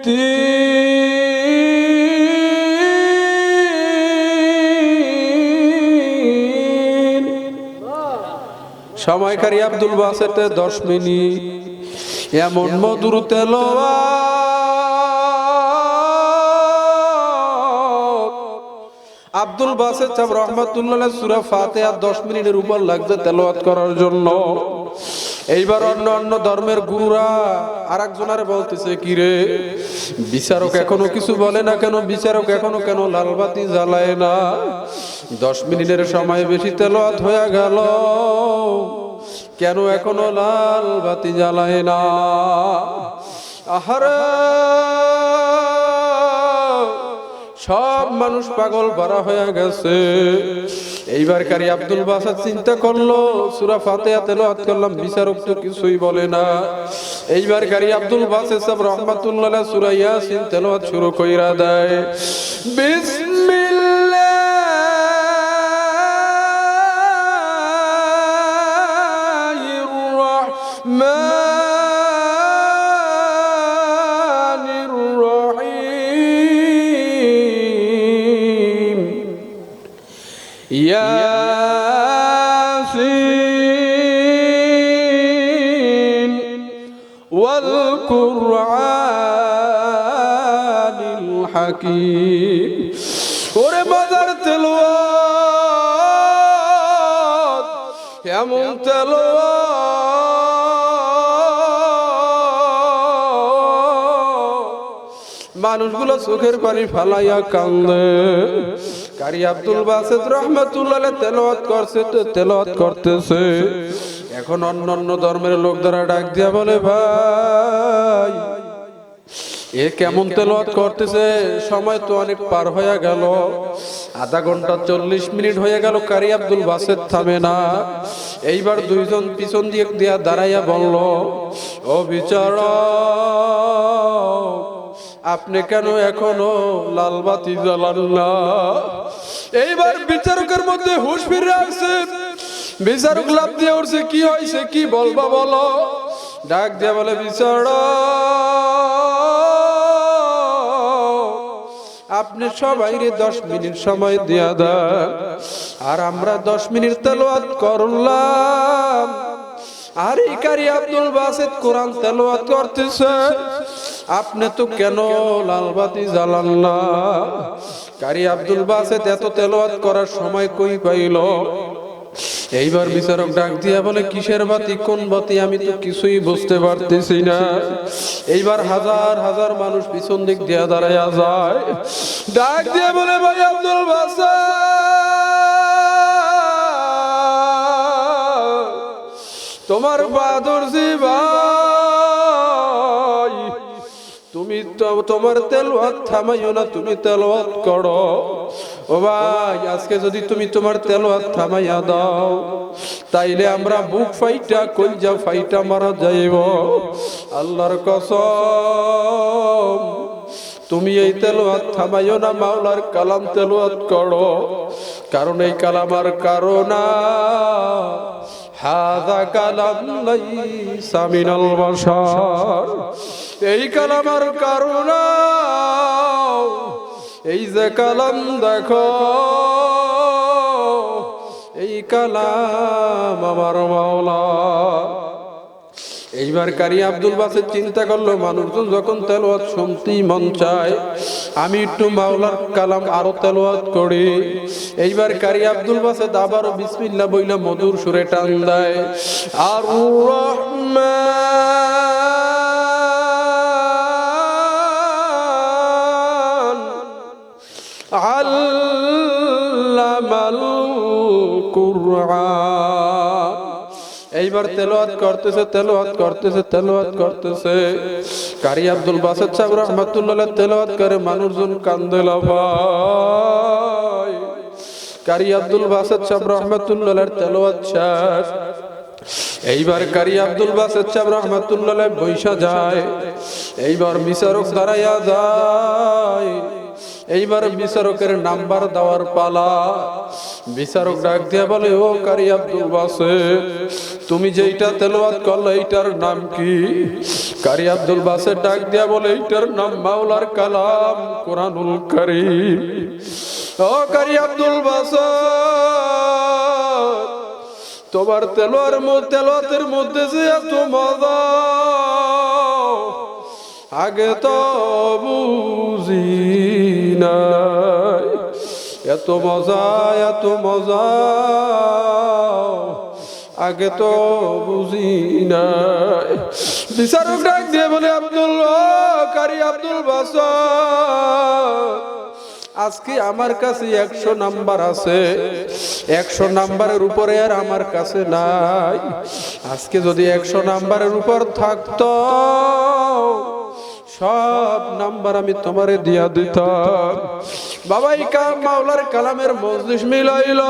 মিটি সময়কারী আব্দুল বাসেতে দশ মিনিট। এমন মধুর তেল আব্দুল বাসেদ সাহেব রহমতুল্লাহ সুরা ফাতে আর দশ মিনিটের উপর লাগছে তেলোয়াত করার জন্য। এইবার অন্য অন্য ধর্মের গুরুরা আর একজনারে বলতেছে, কি রে? বিচারক এখনও কিছু বলে না কেন? বিচারক এখনও কেন লালবাতি জ্বালায় না? দশ মিনিটের সময় বেশি তেলাওয়াত হয়ে গেল। কেন এখনও লাল বাতি জ্বালায় না? আহারে! সব মানুষ পাগল ভরা হয়ে গেছে। এইবার কারি আব্দুল বাসাদ চিন্তা করল, সুরা ফাতে তেলাওয়াত করলাম বিচারক তো কিছুই বলে না। এইবার কারি আব্দুল বাসাদ সব রহমাতুল্লাহ সুরাইয়া ইয়াসিন তেলাওয়াত শুরু কইরা দেয়। বিসমিল্লাহির ياسين والقرآن الحكيم ওরে বাজার তেলোয়াত এমন তেলোয়াত মানুষগুলো চোখের পানি ফালাইয়া কান্দে কারি আব্দুল বাসেদ রহমতুল্লাহ তেলাওয়াত করছে, তো তেলাওয়াত করতেছে। এখন অন্য অন্য ধর্মের লোক দ্বারা ডাক দিয়া বলে, ভাই, এ কেমন তেলাওয়াত করতেছে? সময় তো অনেক পার হয়ে গেল। আধা ঘণ্টা চল্লিশ মিনিট হয়ে গেল, কারি আব্দুল বাসেদ থামে না। এইবার দুইজন পিছন দিয়ে দিয়া দাঁড়াইয়া বলল, ও বিচার আপনি কেন এখনও লাল বাতি জ্বালান না? এইবার বিচারকের মধ্যে হুশ ফিরে আসছে। বিচারক লাভ দিয়ে উঠছে, কি হয়েছে? কি বলবা বলো? ডাক দিয়ে বলে বিচার আপনি সবাই দশ মিনিট সময় দিয়া দেন, আর আমরা দশ মিনিট তেলোয়াত করলাম। আর এই কারি আব্দুল বাসেদ কোরআন তেলাওয়াত করতেছে। আপনি তো কেন লালবাতি জ্বালান না? কারি আব্দুল বাসেদ এত তেলাওয়াত করার সময় কই পাইল? এইবার বিচারক ডাক দিয়া বলে, কিসের বাতি? কোন বাতি? আমি তো কিছুই বুঝতে পারতেছি না। এইবার হাজার হাজার মানুষ পিছন দিক দিয়া দাঁড়াইয়া যায়। ডাক দিয়া বলে, ভাই আব্দুল বাসা তোমার বাদর ভাই তোমার তেলওয়াত থামাইও না, তুমি তেলওয়াত করো। ও ভাই, আজকে যদি তুমি তোমার তেলওয়াত থামাইয়া দাও, তাইলে আমরা বুক ফাইটা, কলজা ফাইটা মারা যাইব। আল্লাহর কসম, তুমি এই তেলোয়াত থামাইও না, মাওলার কালাম তেলোয়াত করো। কারণ এই কালামার কারণা হাদা কালাম লাইসা মিনাল বাশার। এই কালামার কারণা এই যে কালাম দেখো, এই কালাম আমার মাওলা। এইবার কারি আব্দুল বাসের চিন্তা করল, মানুষজন যখন তেলোয়াত শুনতেই মন চায়, আমি একটু মাওলার কালাম আরও তেলোয়াত করি। এইবার কারি আব্দুল বাসেদ আবারও বিসমিল্লা বইলা মধুর সুরে টান দেয় আর রহমান এইবার তেলোয়াত করতেছে তেলোয়াত করতেছে তেলোয়াত করতেছে। কারি আব্দুল বাসাদ সাহেব রহমাতুল্লাহ তেলোয়াত করে, মানুষজন কান্দে ভাই কারি আব্দুল বাসাদ সাহেব রহমাতুল্লাহ তেলোয়াত শেষ। এইবার কারি আব্দুল বাসাদ সাহেব রহমাতুল্লাহ বৈশা যায়। এইবার মিশারক দাঁড়াইয়া যায়। এইবার বিচারকের নাম্বার দেওয়ার পালা। বিচারক ডাক দিয়া বলে, ও কারি আব্দুল বাসেদ তুমি যেইটা তেলাওয়াত করলে এইটার নাম কি? কারি আব্দুল বাসেদ ডাক দিয়া বলে, এইটার নাম মাওলার কালাম কোরআনুল কারীম। ও কারি আব্দুল বাসেদ তোমার তেলোয়ার তেলোয়াতের মধ্যে যে এত মজা আগে তো বুঝি নাই। এত মজা এত মজা। আগে তো বুঝি নাই। বিচারক ডাক দিয়ে বলে আব্দুল কারি আব্দুল বাসার আজকে আমার কাছে একশো নাম্বার আছে। একশো নাম্বারের উপরে আর আমার কাছে নাই। আজকে যদি একশো নাম্বারের উপর থাকতো সব নাম্বার আমি তোমারে দিয়া দিতাম। বাবাই কাম মাওলার কালামের মজলিস মিলাইল।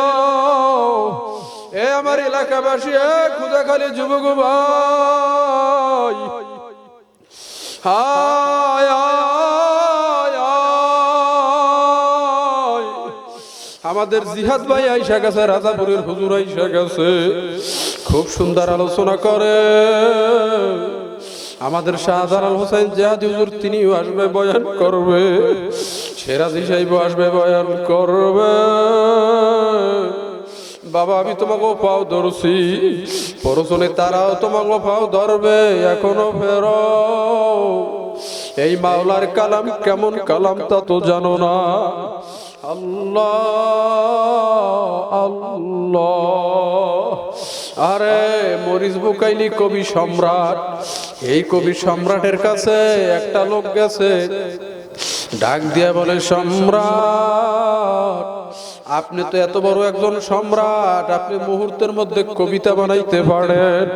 এ আমার এলাকাবাসী, এ খুদাখালি যুবক ভাই। আমাদের জিহাদ ভাই আইসা গেছে, রাজাপুরের হুজুর আইসা গেছে। খুব সুন্দর আলোচনা করে। আমাদের শাহজালাল হোসেন জিহাদ হুজুর, তিনিও আসবে বয়ান করবে। সেরাজি সাহেব আসবে বয়ান করবে। বাবা, আমি তোমাকে পাও ধরছি। পরশনে তারাও তোমাকে পাও ধরবে, এখনও ফেরো। এই মাওলার কালাম কেমন কালাম তা তো জানো না। আল্লাহ আল্লাহ। আরে মরিস বুকাইলি কবি সম্রাট। এই কবি সম্রাটের কাছে একটা লোক গেছে। ডাক দিয়া বলে, সম্রাট, আপনি তো এত বড় একজন সম্রাট, আপনি মুহূর্তের মধ্যে কবিতা বানাইতে পারেন।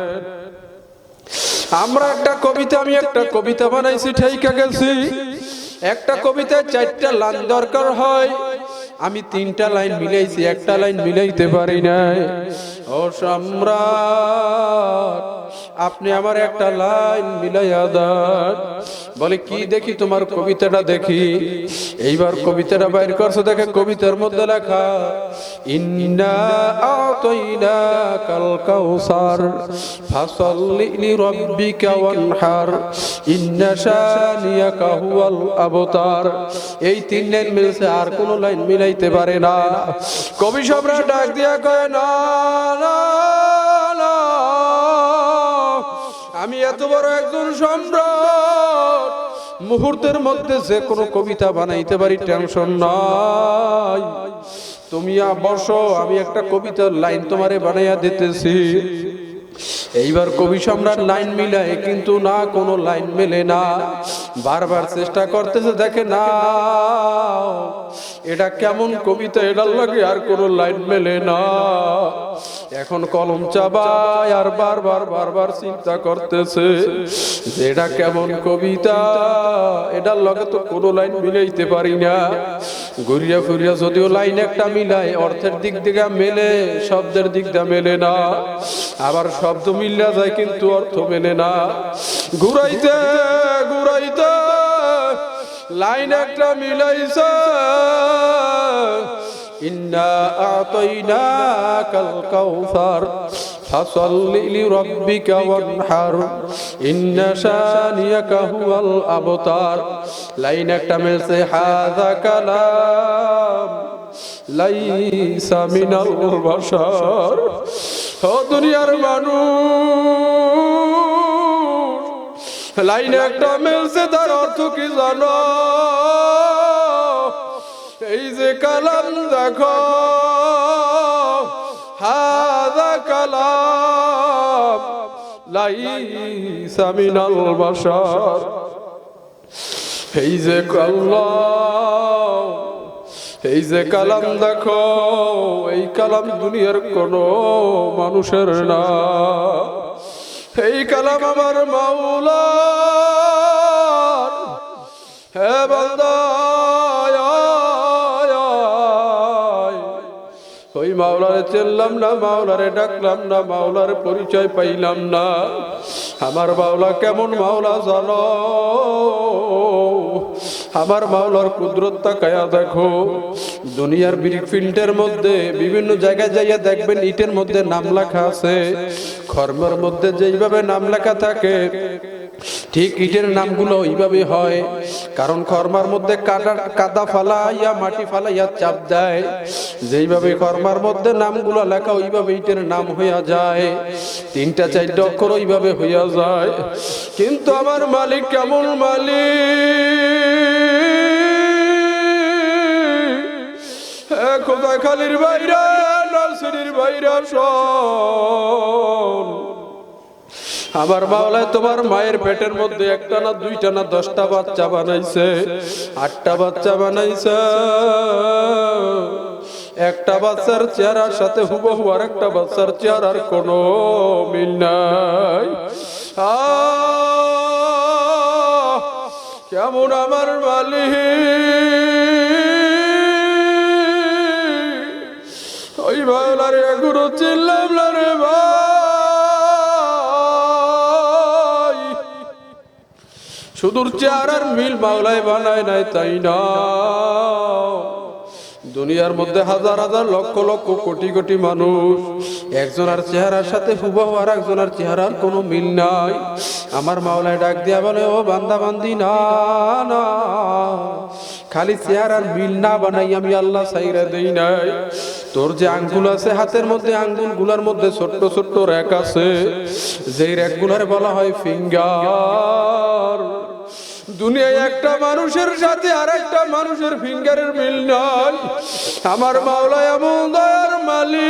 আমরা একটা কবিতা, আমি একটা কবিতা বানাইছি, ঠাইকা গেছি। একটা কবিতায় চারটা লাইন দরকার হয়। আমি তিনটা লাইন মিলাইছি, একটা লাইন মিলাইতে পারি নাই। ও সম্রাট আপনি আমার একটা লাইন মিলাইয়া দেন। বলে, কি দেখি তোমার কবিতাটা দেখি? এইবার কবিতাটা বাইর করছে, দেখে কবিতার মধ্যে লেখা, ইন্না আতাইনা কাল কাউসার, ফাসাল্লি লিরাব্বিকা ওয়ানহার, ইন্না শানিয়াকা হুয়াল আবতার। এই তিন লাইন মিলছে, আর কোন লাইন মিলাইতে পারে না। কবি সম্রাট ডাক দিয়া কয়, না না আমি এত বড় একজন সম্রাট। মুহূর্তের মধ্যে যে কোনো কবিতা বানাইতে পারি, টেনশন নাই। তুমি বসো, আমি একটা কবিতার লাইন তোমারে বানাইয়া দিতেছি। এইবার কবি সম্রাট লাইন মিলায়, কিন্তু না, কোনো লাইন মেলে না। বারবার চেষ্টা করতেছে, দেখে না এটা কেমন কবিতা এটার লাগে আর কোনো লাইন মেলে না। এখন কলম চাবায় আর বারবার বারবার চিন্তা করতেছে যে এটা কেমন কবিতা, এটার লগে তো কোনো লাইন মিলাইতে পারি না। ঘুরিয়া ফুরিয়া যদিও লাইন একটা মিলায়, অর্থের দিক থেকে মেলে, শব্দের দিক দিয়ে মেলে না। আবার শব্দ মিল্লা যায় কিন্তু অর্থ মেলে না। ঘুরাইতে ঘুরাইতে লাইন একটা মিলাইছে। ইন্না আতাইনাকাল কাউসার ইন্না শানিয়াকা হুয়াল আবতার লাইন একটা মিলছে, হাযা কালাম। লাইসা মিনাল বাশার। ও দুনিয়ার মানুষ, লাইনে একটা মিলছে তার অর্থ কি জানো? এই যে কালাম দেখো, হাদা কালাম, লাইসা মিনাল বাশার। এই যে আল্লাহ এই যে কালাম দেখো, এই কালাম দুনিয়ার কোন মানুষের না। এই কালাম আমার মাওলা হে বান্দা মাওলারে চেনলাম না, মাওলারে ডাকলাম না, মাওলার পরিচয় পাইলাম না। আমার মাওলা কেমন মাওলা জানো? আমার মাওলার কুদরত তাকায়া দেখো। দুনিয়ার ফিল্ডের মধ্যে, বিভিন্ন জায়গায় যাইয়া দেখবেন, ইটের মধ্যে নাম লেখা আছে। খর্মের মধ্যে যেইভাবে নাম লেখা থাকে ঠিক ইটের নামগুলো এইভাবে হয়। কারণ কর্মার মধ্যে কাদা কাদা ফালাইয়া, মাটি ফালাইয়া চাপ দেয়। যেইভাবে কর্মার মধ্যে নামগুলো লেখা, ওইভাবে ইটের নাম হইয়া যায়। তিনটা চারটা অক্ষর ওইভাবে হইয়া যায়। কিন্তু আমার মালিক কেমন মালিক? খালির বাইরা বাইরা শোন আমার মাওলায় তোমার মায়ের পেটের মধ্যে একটা না দুইটা না দশটা বাচ্চা বানাইছে, আটটা বাচ্চা বানাইছে। একটা বাচ্চার চেহারার সাথে হুবহু আর একটা বাচ্চার চেহারার কোনো মিল নাই। কেমন আমার মালিক? ওই মাওলারে গুরু চিল্লাম রে ভাই। সুদূর চেহারার মিল মাওলায় বানায় নাই, তাই না? দুনিয়ার মধ্যে হাজার হাজার লক্ষ লক্ষ কোটি কোটি মানুষ, একজনের চেহারার সাথে হুবাহু আর একজনের চেহারার কোনো মিল নাই। আমার মাওলায় ডাক দিয়া বলে, ও বান্দা, বান্দি, না না, খালি চেহারার মিল না বানাই আমি আল্লাহ সাইরা দেই নাই। তোর যে আঙ্গুল আছে, হাতের মধ্যে আঙ্গুলগুলার মধ্যে ছোট্ট ছোট্ট র্যাক আছে, যেই র্যাকগুলার বলা হয় ফিঙ্গার। দুনিয়ায় একটা মানুষের সাথে আর একটা মানুষের ফিঙ্গারের মিল নাই। আমার মাওলা এমন দয়ার মালিক।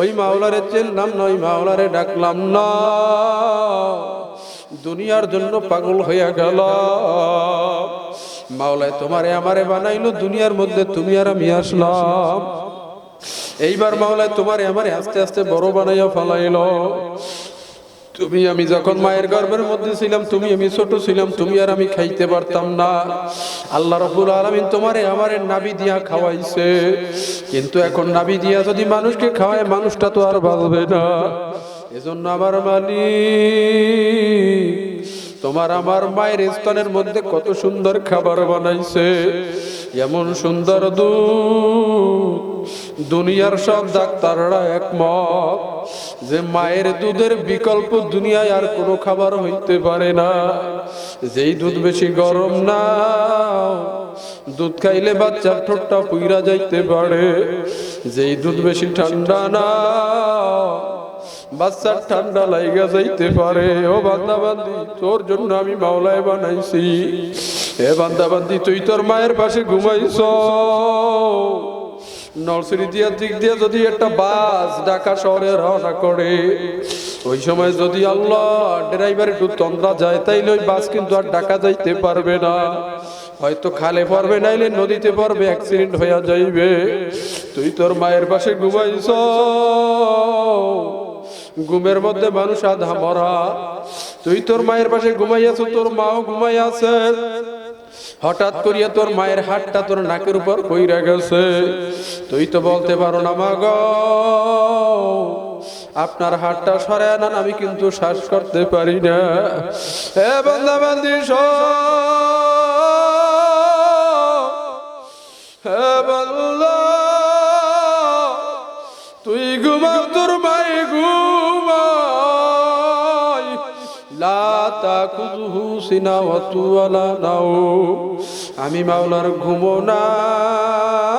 ওই মাওলারে চেনলাম না, ওই মাওলারে ডাকলাম না। দুনিয়ার জন্য পাগল হইয়া গেল মাওলায় তোমারে আমারে বানাইলো দুনিয়ার মধ্যে, তুমি আর আমি আসলাম। এইবার মাওলায় তোমারে আমারে আস্তে আস্তে বড় বানাইয়া ফালাইলো। তুমি আমি যখন মায়ের গর্ভের মধ্যে ছিলাম, তুমি আমি ছোট ছিলাম, তুমি আর আমি খাইতে পারতাম না। আল্লাহ রবুল আলমিন তোমারে আমারে নাবি দিয়া খাওয়াইছে। কিন্তু এখন নাবি দিয়া যদি মানুষকে খাওয়ায়, মানুষটা তো আর বাঁচবে না। এজন্য আমার মালিক তোমার আমার মায়ের স্তনের মধ্যে কত সুন্দর খাবার বানাইছে। এমন সুন্দর দুধ। দুনিয়ার সব ডাক্তাররা একমত যে মায়ের দুধের বিকল্প দুনিয়ায় আর কোনো খাবার হইতে পারে না। যেই দুধ বেশি গরম না, দুধ খাইলে বাচ্চার ঠোঁটটা পুইরা যাইতে পারে। যেই দুধ বেশি ঠান্ডা না বাচ্চার ঠান্ডা লাইগা যাইতে পারে। ও বান্দাবান্দি, তোর জন্য আমি মাওলায় বানাইছি। এ বান্দাবান্দি, তুই তোর মায়ের পাশে ঘুমাইছ। নরসিরি দিয়ার দিক দিয়ে যদি একটা বাস ঢাকা শহরে রওনা করে, ওই সময় যদি আল্লাহ ড্রাইভার একটু তন্দ্রা যায়, তাইলে ওই বাস কিন্তু আর ঢাকা যাইতে পারবে না। হয়তো খালে পড়বে, নাইলে নদীতে পড়বে অ্যাক্সিডেন্ট হইয়া যাইবে। তুই তোর মায়ের পাশে ঘুমাইছ। ঘুমের মধ্যে মানুষ আধা মরা। তুই তোর মায়ের পাশে ঘুমাইয়াছ, তোর মাও ঘুমাইয়াছে। হঠাৎ করিয়া তোর মায়ের হাতটা তোর নাকের উপর কইরা গেছে। তুই তো বলতে পারো না, মা আপনার হাতটা সরায় না আমি কিন্তু শ্বাস করতে পারি না। হে বান্দা, বান্দি হে তুই ঘুমাও তাকুযুহু সিনাওয়াতু ওয়ালা নাও আমি মাওলার ঘুমো নাই,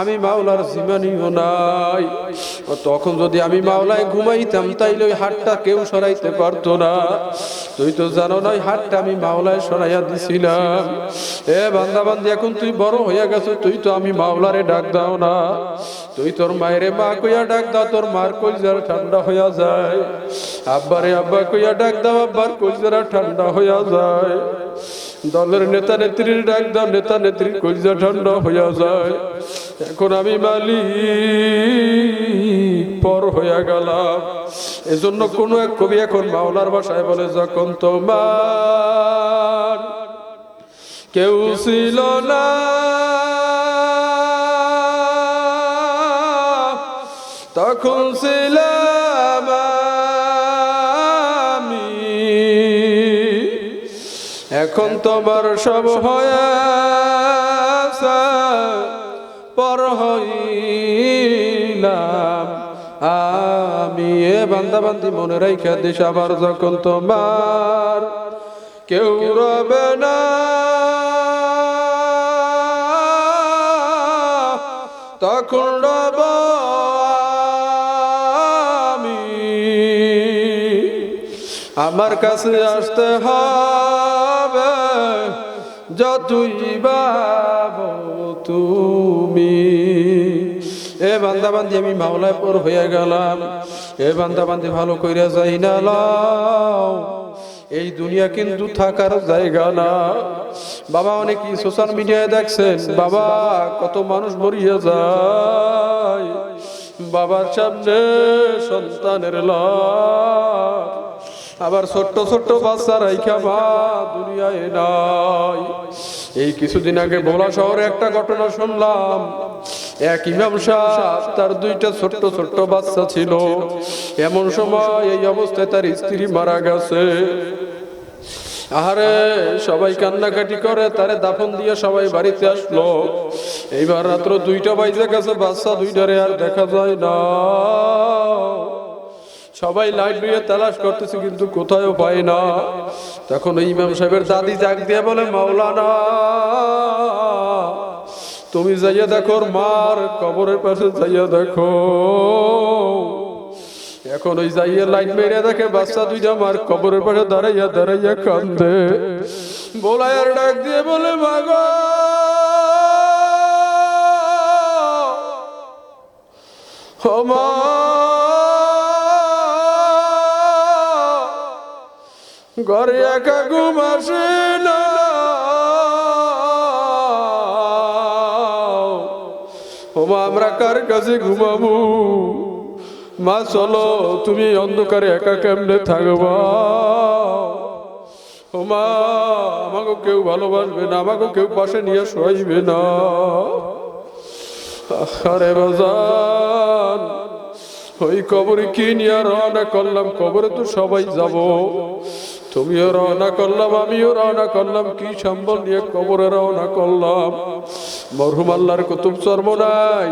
আমি মাওলার জীবনীও নাই। তখন যদি আমি মাওলায় ঘুমাইতাম, তাইলে ওই হাটটা কেউ সরাইতে পারতো না। তুই তো জানো না ওই হাতটা আমি মাওলায় সরাইয়া দিছিলাম। এ বান্দা, বান্দি, এখন তুই বড় হইয়া গেছো, তুই তো আমি মাওলারে ডাক দাও না। তুই তোর মায়েরে মা কইয়া ডাক দাও, তোর মার কইজার ঠান্ডা হইয়া যায়। আব্বারে আব্বা কইয়া ডাক দাও, আব্বার কইজারা ঠান্ডা হইয়া যায়। দলের নেতা নেত্রীর ডাক দাও, নেতা নেত্রীর কলিজা ঠান্ডা হইয়া যায়। এখন আমি মালিক, পর হইয়া গেলাম। এজন্য কোন এক কবি এখন মাওলার ভাষায় বলে, যখন তোমার কেউ ছিল না, তখন ছিলাম আমি। এখন তোমার সব হয়েছে পর হইলাম। আমি এ বান্দা বান্দি মনে রাইখা দিস, আবার যখন তোমার কেউ রবে না। তখন রব আমি আমার কাছে আসতে হবে, যতই ভাবো তুমি। এ বান্দা বান্দি, আমি মাওলায় পর হয়ে গেলাম। এ বান্দা বান্দি, ভালো কইরা যাই না লাও। এই দুনিয়া কিন্তু থাকার জায়গা না। বাবা অনেকেই সোশ্যাল মিডিয়ায় দেখছেন, বাবা, কত মানুষ মরিয়া যায়। বাবার সামনে সন্তানের লাশ। আবার ছোট্ট ছোট্ট বাচ্চা রাইখা মা দুনিয়ায় নাই। এই কিছুদিন আগে ভোলা শহরে একটা ঘটনা শুনলাম। এক ইমাম সাহেব, তার দুইটা ছোট্ট ছোট্ট বাচ্চা ছিল। এমন সময় এই অবস্থায় তার স্ত্রী মারা গেছে। আহারে, সবাই কান্নাকাটি করে, তারে দাফন দিয়ে সবাই বাড়িতে আসলো। এইবার রাত্র দুইটা বাইজে গেছে, বাচ্চা দুইটারে আর দেখা যায় না। সবাই দিয়ে তালাশ করতেছে, কিন্তু কোথাও পায় না। তখন ওই ইমাম সাহেবের দাদি জাগ দিয়ে বলে, মাওলানা, তুমি যাইয়া দেখো মার কবরের পাশে যাইয়া দেখো। এখন ওই যাইয়া লাইট মেরে দেখে, বাচ্চা দুইটা মার কবরের পাশে দাঁড়াইয়া দাঁড়াইয়া কান্দে বলায়ার ডাক দিয়ে বলে, মাগো মা ঘরে একা ঘুম আসে না। ওমা আমরা কার কাছে ঘুমাবো? মা, চলো, তুমি অন্ধকারে একা কেমনে থাকবা? ওমা আমাকে কেউ ভালোবাসবে না, আমাকে কেউ পাশে নিয়ে শোয়াইবে না। আরে বাজান, ওই কবরে কি নিয়ে রওনা করলাম? কবরে তো সবাই যাব। তুমিও রওনা করলাম, আমিও রওনা করলাম, কি সম্বল নিয়ে কবরে রওনা করলাম? মরহুম আল্লাহর কুতুব চর্ম নাই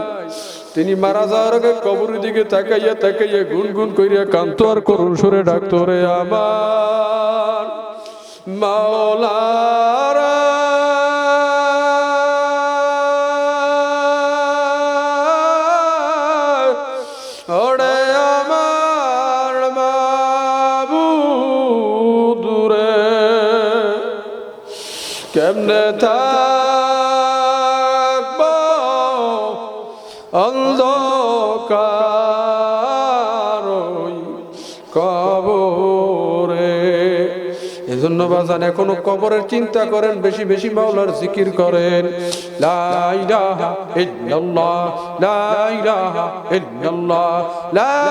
তিনি মারা যাওয়ার আগে কবরের দিকে তাকাইয়া তাকাইয়া গুনগুন করিয়া কান্ত আর করুন সুরে ডাক্তরে আমার মাওলারা থাকব। অন্ধকার কবরে। এজন্য বাজান, এখনও কবরের চিন্তা করেন, বেশি বেশি মাওলার জিকির করেন। লা ইলাহা ইল্লাল্লাহ, লা ইলাহা ইল্লাল্লাহ, লা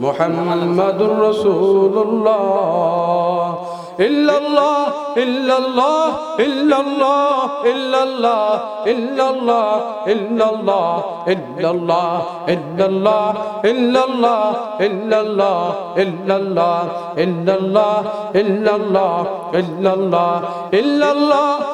محمد رسول الله إلا الله إلا الله إلا الله إلا الله إلا الله إلا الله إلا الله إلا الله إلا الله إلا الله إلا الله إلا الله إلا الله إلا الله إلا الله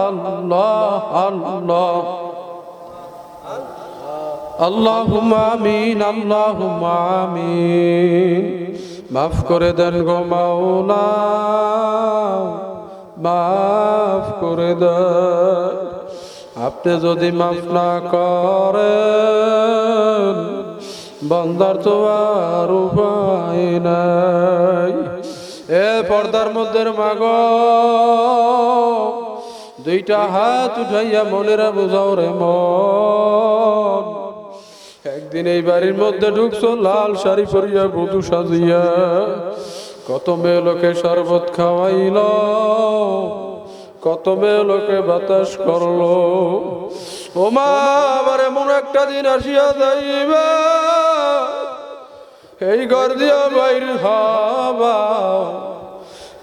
الله الله মাফ করে দেন গো মাফ করে দেন। আপনি যদি মাফ না করেন, বন্দার তো আর উপায় নাই। এ পর্দার মধ্যে মাগ দুইটা হাত উঠাইয়া মনেরা বোঝাও রে মন। একদিন এই বাড়ির মধ্যে ঢুকছো, লাল শাড়ি পরিয়া বধু সাজিয়া। কত মেয়ে লোকে শরবত খাওয়াইল, কত মেয়ে লোকে বাতাস করল। ও মা এমন একটা দিন আসিয়া যাইবা। এই ঘর দিয়া বাইর হবা।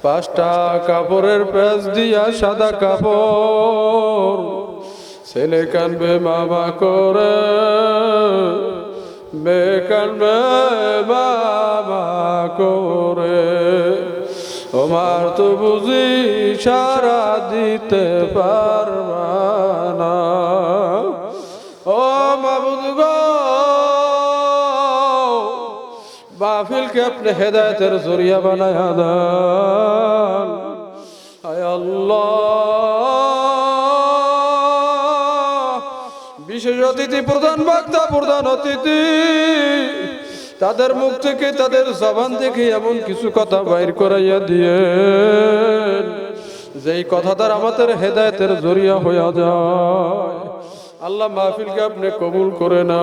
পাঁচটা কাপড়ের প্যাচ দিয়া সাদা কাপড়। ছেলে কানবে, মামা করে। মেয়ে কানবে মামা করে। তোমার তো বুঝি সারা দিতে পারবা না। বাফিলকে আপনি হেদায়তের জরিয়া বানায় দেন আয় আল্লাহ। বিশেষ অতিথি, প্রধান বক্তা, প্রধান অতিথি। তাদের মুখ থেকে, তাদের জবান থেকে এমন কিছু কথা বাইর করাইয়া দিয়ে যেই কথা দ্বারা আমাদের হেদায়তের জরিয়া হইয়া যায়। আল্লাহ মাহফিলকে আপনি কবুল করে না